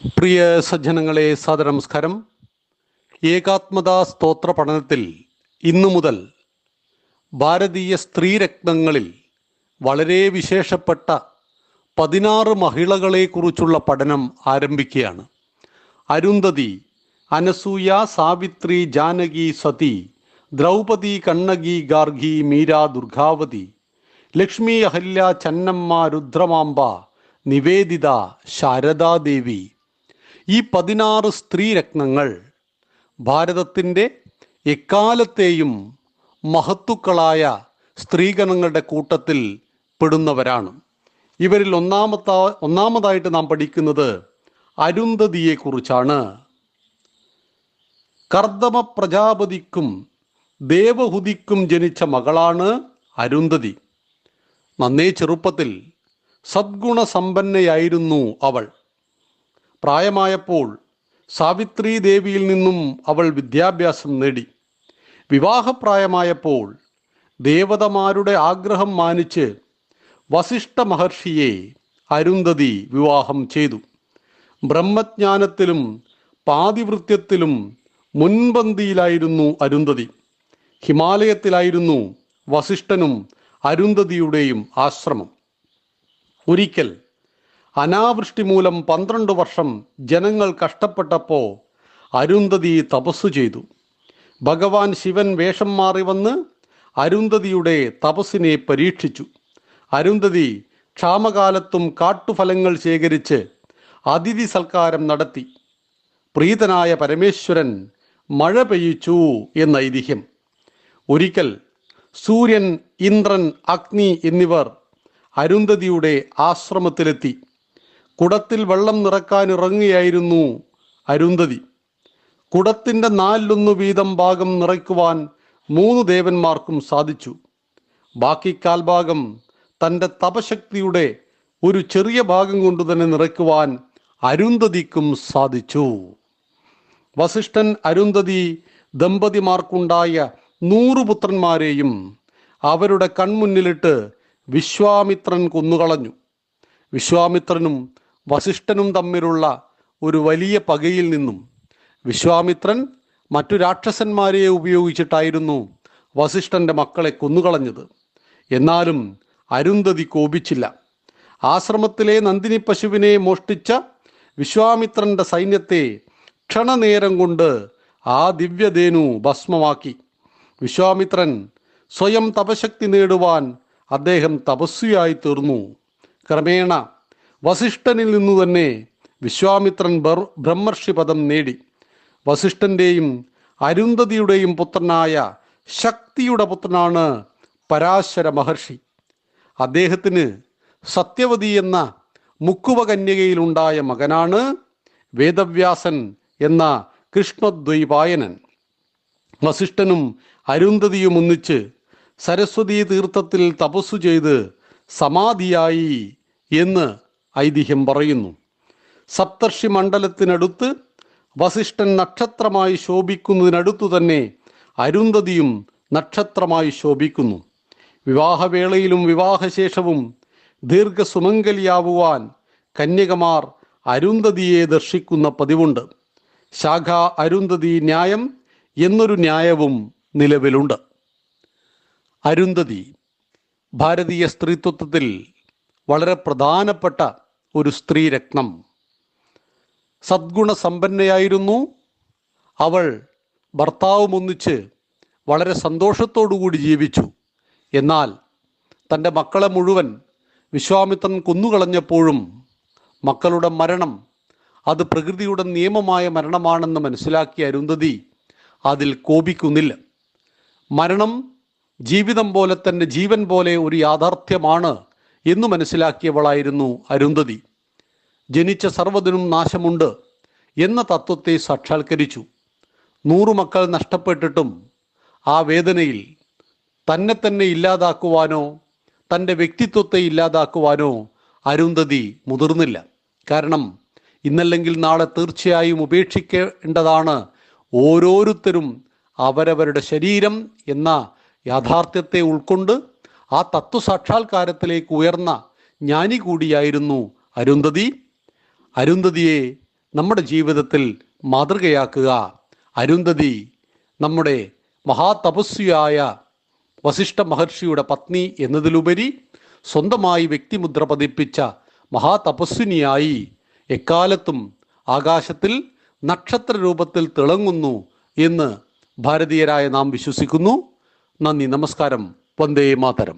പ്രിയ സജ്ജനങ്ങളെ സാദനമസ്കാരം ഏകാത്മതാ സ്തോത്ര പഠനത്തിൽ ഇന്നു മുതൽ ഭാരതീയ സ്ത്രീരത്നങ്ങളിൽ വളരെ വിശേഷപ്പെട്ട പതിനാറ് മഹിളകളെക്കുറിച്ചുള്ള പഠനം ആരംഭിക്കുകയാണ്. അരുന്ധതി അനസൂയ സാവിത്രി ജാനകി സതി ദ്രൗപദി കണ്ണകി ഗാർഗി മീര ദുർഗാവതി ലക്ഷ്മി അഹല്യ ചന്നമ്മ രുദ്രമാമ്പ നിവേദിത ശാരദാദേവി ഈ പതിനാറ് സ്ത്രീരത്നങ്ങൾ ഭാരതത്തിന്റെ എക്കാലത്തെയും മഹത്തുക്കളായ സ്ത്രീഗണങ്ങളുടെ കൂട്ടത്തിൽ പെടുന്നവരാണ്. ഇവരിൽ ഒന്നാമത്ത ഒന്നാമതായിട്ട് നാം പഠിക്കുന്നത് അരുന്ധതിയെക്കുറിച്ചാണ്. കർദമ പ്രജാപതിക്കും ദേവഹുതിക്കും ജനിച്ച മകളാണ് അരുന്ധതി. നന്നേ ചെറുപ്പത്തിൽ സദ്ഗുണസമ്പന്നയായിരുന്നു അവൾ. പ്രായമായപ്പോൾ സാവിത്രി ദേവിയിൽ നിന്നും അവൾ വിദ്യാഭ്യാസം നേടി. വിവാഹപ്രായമായപ്പോൾ ദേവതമാരുടെ ആഗ്രഹം മാനിച്ച് വസിഷ്ഠ മഹർഷിയെ അരുന്ധതി വിവാഹം ചെയ്തു. ബ്രഹ്മജ്ഞാനത്തിലും പാതിവൃത്യത്തിലും മുൻപന്തിയിലായിരുന്നു അരുന്ധതി. ഹിമാലയത്തിലായിരുന്നു വസിഷ്ഠനും അരുന്ധതിയുടെയും ആശ്രമം. ഒരിക്കൽ അനാവൃഷ്ടി മൂലം പന്ത്രണ്ട് വർഷം ജനങ്ങൾ കഷ്ടപ്പെട്ടപ്പോൾ അരുന്ധതി തപസ്സു ചെയ്തു. ഭഗവാൻ ശിവൻ വേഷം മാറി വന്ന് അരുന്ധതിയുടെ തപസ്സിനെ പരീക്ഷിച്ചു. അരുന്ധതി ക്ഷാമകാലത്തും കാട്ടുഫലങ്ങൾ ശേഖരിച്ച് അതിഥി സൽക്കാരം നടത്തി. പ്രീതനായ പരമേശ്വരൻ മഴ പെയ്യിച്ചു എന്ന ഐതിഹ്യം. ഒരിക്കൽ സൂര്യൻ ഇന്ദ്രൻ അഗ്നി എന്നിവർ അരുന്ധതിയുടെ ആശ്രമത്തിലെത്തി. കുടത്തിൽ വെള്ളം നിറക്കാൻ ഇറങ്ങുകയായിരുന്നു അരുന്ധതി. കുടത്തിന്റെ നാലിലൊന്നു വീതം ഭാഗം നിറയ്ക്കുവാൻ മൂന്ന് ദേവന്മാർക്കും സാധിച്ചു. ബാക്കി കാൽഭാഗം തന്റെ തപശക്തിയുടെ ഒരു ചെറിയ ഭാഗം കൊണ്ട് തന്നെ നിറയ്ക്കുവാൻ അരുന്ധതിക്കും സാധിച്ചു. വസിഷ്ഠൻ അരുന്ധതി ദമ്പതിമാർക്കുണ്ടായ നൂറു പുത്രന്മാരെയും അവരുടെ കൺമുന്നിലിട്ട് വിശ്വാമിത്രൻ കൊന്നുകളഞ്ഞു. വിശ്വാമിത്രനും വസിഷ്ഠനും തമ്മിലുള്ള ഒരു വലിയ പകയിൽ നിന്നും വിശ്വാമിത്രൻ മറ്റു രാക്ഷസന്മാരെ ഉപയോഗിച്ചിട്ടായിരുന്നു വസിഷ്ഠന്റെ മക്കളെ കൊന്നുകളഞ്ഞത്. എന്നാലും അരുന്ധതി കോപിച്ചില്ല. ആശ്രമത്തിലെ നന്ദിനി പശുവിനെ മോഷ്ടിച്ച വിശ്വാമിത്രന്റെ സൈന്യത്തെ ക്ഷണനേരം കൊണ്ട് ആ ദിവ്യധേനു ഭസ്മമാക്കി. വിശ്വാമിത്രൻ സ്വയം തപശക്തി നേടുവാൻ അദ്ദേഹം തപസ്വിയായി തീർന്നു. ക്രമേണ വസിഷ്ഠനിൽ നിന്നു തന്നെ വിശ്വാമിത്രൻ ബ്രഹ്മർഷി പദം നേടി. വസിഷ്ഠന്റെയും അരുന്ധതിയുടെയും പുത്രനായ ശക്തിയുടെ പുത്രനാണ് പരാശര മഹർഷി അദ്ദേഹത്തിന് സത്യവതി എന്ന മുക്കുവ കന്യകയിലുണ്ടായ മകനാണ് വേദവ്യാസൻ എന്ന കൃഷ്ണദ്വൈപായനൻ. വസിഷ്ഠനും അരുന്ധതിയും ഒന്നിച്ച് സരസ്വതീ തീർത്ഥത്തിൽ തപസ്സു ചെയ്ത് സമാധിയായി എന്ന് ഐതിഹ്യം പറയുന്നു. സപ്തർഷി മണ്ഡലത്തിനടുത്ത് വസിഷ്ഠൻ നക്ഷത്രമായി ശോഭിക്കുന്നതിനടുത്തു തന്നെ അരുന്ധതിയും നക്ഷത്രമായി ശോഭിക്കുന്നു. വിവാഹവേളയിലും വിവാഹശേഷവും ദീർഘസുമംഗലിയാവുവാൻ കന്യകമാർ അരുന്ധതിയെ ദർശിക്കുന്ന പതിവുണ്ട്. ശാഖ അരുന്ധതി ന്യായം എന്നൊരു ന്യായവും നിലവിലുണ്ട്. അരുന്ധതി ഭാരതീയ സ്ത്രീത്വത്തിൽ വളരെ പ്രധാനപ്പെട്ട ഒരു സ്ത്രീരത്നം സദ്ഗുണസമ്പന്നയായിരുന്നു അവൾ ഭർത്താവുമൊന്നിച്ച് വളരെ സന്തോഷത്തോടുകൂടി ജീവിച്ചു. എന്നാൽ തന്റെ മക്കളെ മുഴുവൻ വിശ്വാമിത്രൻ കൊന്നുകളഞ്ഞപ്പോഴും മക്കളുടെ മരണം അത് പ്രകൃതിയുടെ നിയമമായ മരണമാണെന്ന് മനസ്സിലാക്കിയ അരുന്ധതി അതിൽ കോപിക്കുന്നില്ല. മരണം ജീവിതം പോലെ തന്നെ ജീവൻ പോലെ ഒരു യാഥാർത്ഥ്യമാണ് എന്ന് മനസ്സിലാക്കിയവളായിരുന്നു അരുന്ധതി. ജനിച്ച സർവതിനും നാശമുണ്ട് എന്ന തത്വത്തെ സാക്ഷാത്കരിച്ചു. നൂറു മക്കൾ നഷ്ടപ്പെട്ടിട്ടും ആ വേദനയിൽ തന്നെ തന്നെ ഇല്ലാതാക്കുവാനോ തന്റെ വ്യക്തിത്വത്തെ ഇല്ലാതാക്കുവാനോ അരുന്ധതി മുതിർന്നില്ല. കാരണം ഇന്നല്ലെങ്കിൽ നാളെ തീർച്ചയായും ഉപേക്ഷിക്കേണ്ടതാണ് ഓരോരുത്തരും അവരവരുടെ ശരീരം എന്ന യാഥാർത്ഥ്യത്തെ ഉൾക്കൊണ്ട് ആ തത്വസാക്ഷാത്കാരത്തിലേക്ക് ഉയർന്ന ജ്ഞാനി കൂടിയായിരുന്നു അരുന്ധതി. അരുന്ധതിയെ നമ്മുടെ ജീവിതത്തിൽ മാതൃകയാക്കുക. അരുന്ധതി നമ്മുടെ മഹാതപസ്വിയായ വസിഷ്ഠ മഹർഷിയുടെ പത്നി എന്നതിലുപരി സ്വന്തമായി വ്യക്തിമുദ്ര പതിപ്പിച്ച മഹാതപസ്വിനിയായി എക്കാലത്തും ആകാശത്തിൽ നക്ഷത്ര രൂപത്തിൽ തിളങ്ങുന്നു എന്ന് ഭാരതീയരായ നാം വിശ്വസിക്കുന്നു. നന്ദി നമസ്കാരം. വന്ദേ മാതരം